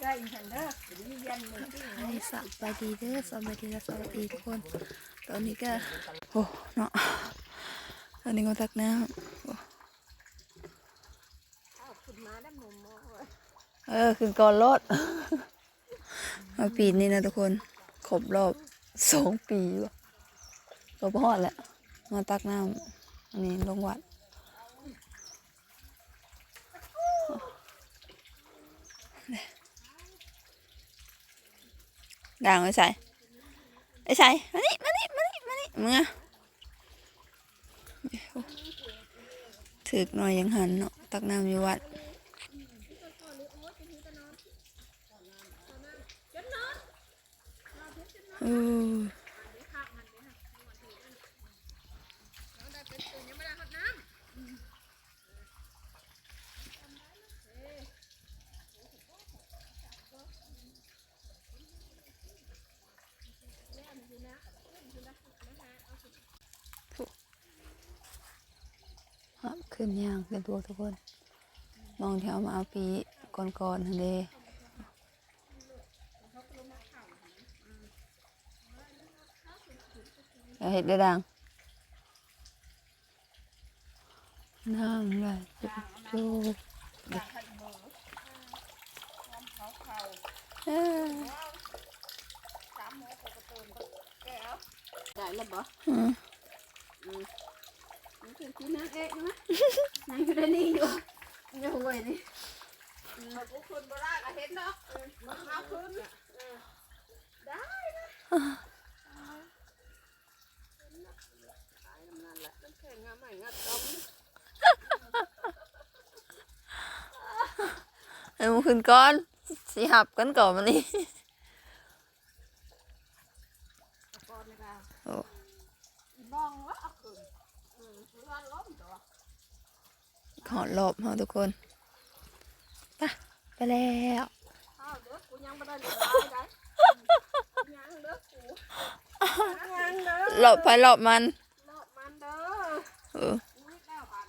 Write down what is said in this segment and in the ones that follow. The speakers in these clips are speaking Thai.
ใกล้หันเด้อเดี๋ยวนี้ยันมือที่ไอ้สบายดีเด้อสบายดีและสวัสดีทุกคน ตอนนี้ก็โอ้เนาะตอนนี้ก็ตักน้ำโอ้ข้าวขึ้นมาได้หมุมมองเออขึ้นก่อนรถมาปีนี้นะทุกคนครบรอบสองปีว่ะก็พอดแหละมาตักน้ำอันนี้ลงวัด ด่างไอ้ใส่ไอ้ใส่มานี่มานี่มานี่มานี่มึงอะถึกหน่อยยังหันเนาะตักน้ำอยู่วัดอือ ขึ้นย่างเป็นตัวทุกคน มองที่เอามาเอาปีก่อนๆนั่นเดย่าเห็ดได้ดังนั่งเลยจุกจุกเอ้ยได้แล้วบ่อืม นี่คือที่นางเอกนะนางอยู่ในนี่อยู่อยู่เว้ยนี่เอาพวกคนโบราณก็เห็นเนาะมันเอาขึ้นได้นะขายน้ำนั่นแหละน้ำแข็งงามใหม่งัดต้มเอ้ยมึงขึ้นก่อนสิหับกันก่อนมันนี่ก่อนนะคะ โอ้ น้องว่าเอาขึ้นอืมเรือล้มตัว ขอรอบมาทุกคนไปไปแล้วอ้าวเด้อกูยังไม่ได้เรียนร้อยได้ยังเด้อกูยังเด้อรอบไปรอบมันรอบมันเด้อเอออุ้ยแล้วพัน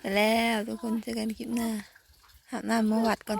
ไปแล้วทุกคนเจอกันคลิปหน้าหาบน้ำมาวัดก่อน